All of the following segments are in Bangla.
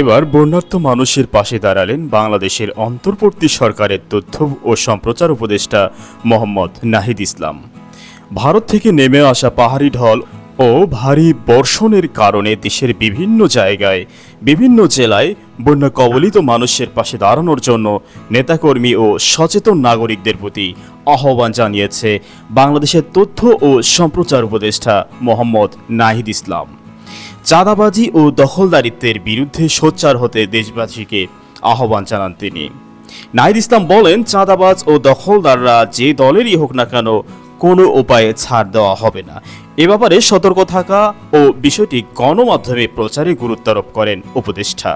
এবার বন্যার্থ মানুষের পাশে দাঁড়ালেন বাংলাদেশের অন্তর্বর্তী সরকারের তথ্য ও সম্প্রচার উপদেষ্টা মোহাম্মদ নাহিদ ইসলাম। ভারত থেকে নেমে আসা পাহাড়ি ঢল ও ভারী বর্ষণের কারণে দেশের বিভিন্ন জায়গায়, বিভিন্ন জেলায় বন্যা কবলিত মানুষের পাশে দাঁড়ানোর জন্য নেতাকর্মী ও সচেতন নাগরিকদের প্রতি আহ্বান জানিয়েছে বাংলাদেশের তথ্য ও সম্প্রচার উপদেষ্টা মোহাম্মদ নাহিদ ইসলাম। চাঁদাবাজি ও দখলদারিত্বের বিরুদ্ধে সোচ্চার হতে দেশবাসীকে আহ্বান জানান তিনি। নাহিদ ইসলাম বলেন, চাঁদাবাজ ও দখলদাররা যে দলেরই হোক না কেন কোনো উপায়ে ছাড় দেওয়া হবে না। এ ব্যাপারে সতর্ক থাকা ও বিষয়টি গণমাধ্যমে প্রচারে গুরুত্ব আরোপ করেন উপদেষ্টা।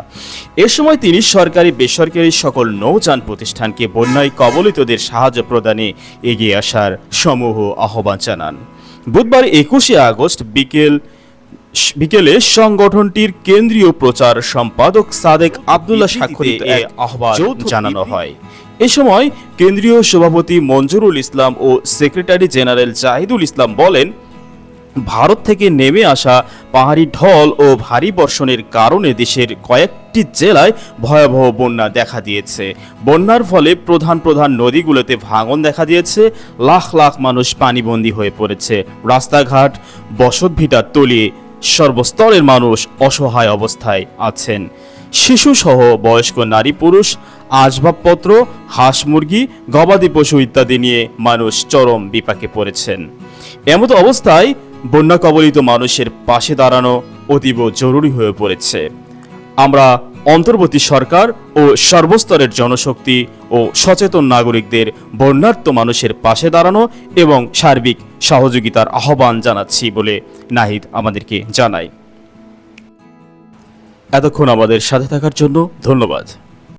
এ সময় তিনি সরকারি, বেসরকারি সকল নৌযান প্রতিষ্ঠানকে বন্যায় কবলিতদের সাহায্য প্রদানে এগিয়ে আসার সমূহ আহ্বান জানান। বুধবার একুশে আগস্ট বিকেল বিকেলে সংগঠনটির কেন্দ্রীয় প্রচার সম্পাদক সাদেক আব্দুল্লাহ স্বাক্ষরিত এ আহ্বান জানানো হয়। এ সময় কেন্দ্রীয় সভাপতি মঞ্জুরুল ইসলাম ও সেক্রেটারি জেনারেল জাহিদুল ইসলাম বলেন ভারত থেকে নেমে আসা পাহাড়ি ঢল ও ভারী বর্ষণের কারণে দেশের কয়েকটি জেলায় ভয়াবহ বন্যা দেখা দিয়েছে। বন্যার ফলে প্রধান প্রধান নদীগুলোতে ভাঙন দেখা দিয়েছে। লাখ লাখ মানুষ পানিবন্দী হয়ে পড়েছে। রাস্তাঘাট বসতভিটা তলিয়ে সর্বস্তরের মানুষ অসহায় অবস্থায় আছেন। শিশুসহ বয়স্ক নারী পুরুষ, আসবাবপত্র, হাঁস মুরগি, গবাদি পশু ইত্যাদি নিয়ে মানুষ চরম বিপাকে পড়েছেন। এমতো অবস্থায় বন্যা কবলিত মানুষের পাশে দাঁড়ানো অতীব জরুরি হয়ে পড়েছে। আমরা অন্তর্বর্তী সরকার ও সর্বস্তরের জনশক্তি ও সচেতন নাগরিকদের বন্যার্থ মানুষের পাশে দাঁড়ানো এবং সার্বিক সহযোগিতার আহ্বান জানাচ্ছি বলে নাহিদ আমাদেরকে জানায়। এতক্ষণ আমাদের সাথে থাকার জন্য ধন্যবাদ।